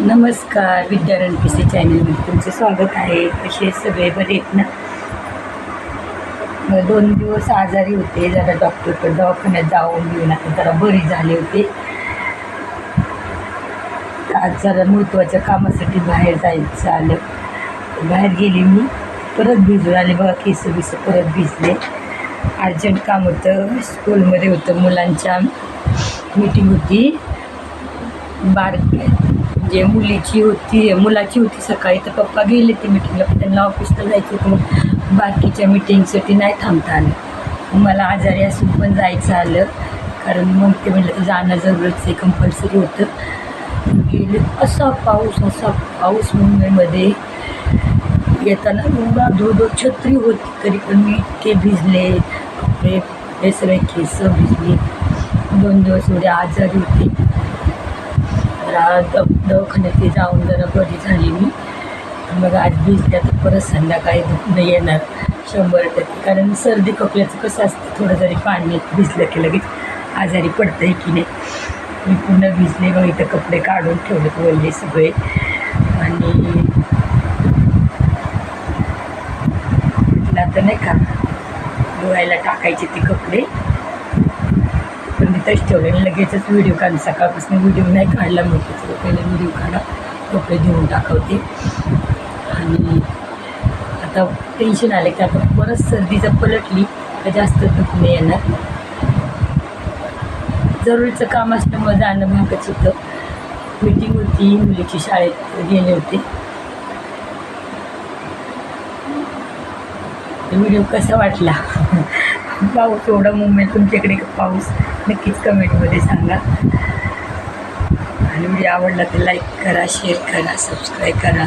नमस्कार Vidyaranya P C चॅनलमध्ये तुमचं स्वागत आहे. कसे सगळे? बरे आहेत ना? मग दोन दिवस आजारी होते. जरा डॉक्टरकडे दवाखान्यात जाऊन घेऊन आता जरा बरी झाले होते. आज जरा महत्त्वाच्या कामासाठी बाहेर जायचं आलं. बाहेर गेली मी. परत भिजून आले. बघा केस बिस परत भिजले. अर्जंट काम होतं. स्कूलमध्ये होतं मुलांच्या मीटिंग होती. बारक म्हणजे मुलीची होती मुलाची होती सकाळी तर पप्पा गेले ते मिटिंगला पण त्यांना ऑफिसला जायचं होतं. मग बाकीच्या मिटिंगसाठी नाही थांबता आलं. मला आजारी असून पण जायचं आलं. कारण मग ते म्हटलं तर जाणं जरूरच आहे कंपल्सरी होतं. गेले. असा पाऊस असा पाऊस मुंबईमध्ये. येताना एवढा धोधो छत्री होती तरी पण मी इतके भिजले. कपडे हे सगळे केस भिजले. दोन दिवस एवढे आजारी होते. जरा द दवाखान्यात जाऊन जरा बरी झाली मी. मग आज भिजल्या तर परत संध्याकाळी दुखणं येणार शंभर टक्के. कारण सर्दी खोकल्याचं कसं असतं थोडं जरी पाणी भिजलं की लगेच आजारी पडतं आहे की नाही. मी पुन्हा भिजले मग इथं कपडे काढून ठेवले वळले सगळे. आणि म्हटलं आता नाही का धुवायला टाकायचे ते कपडे. पण ठेवले आणि लगेचच व्हिडिओ काढ सकाळपासून व्हिडिओ नाही काढला मग त्याचं पहिले व्हिडिओ काढा. कपडे धुवून टाकवते. आणि आता टेन्शन आलं की आता परत सर्दी जर पलटली तर जास्त दुखणे येणार. जरुरीचं काम असल्यामुळं जाणं भागच होतं. मीटिंग होती. मुलीची शाळेत गेले होते. व्हिडिओ कसा वाटला? पाऊस एवढा मुंबईत तुमच्याकडे पाऊस नक्कीच कमेंटमध्ये सांगा. आणि व्हिडिओ आवडला तर लाईक करा शेअर करा सबस्क्राईब करा.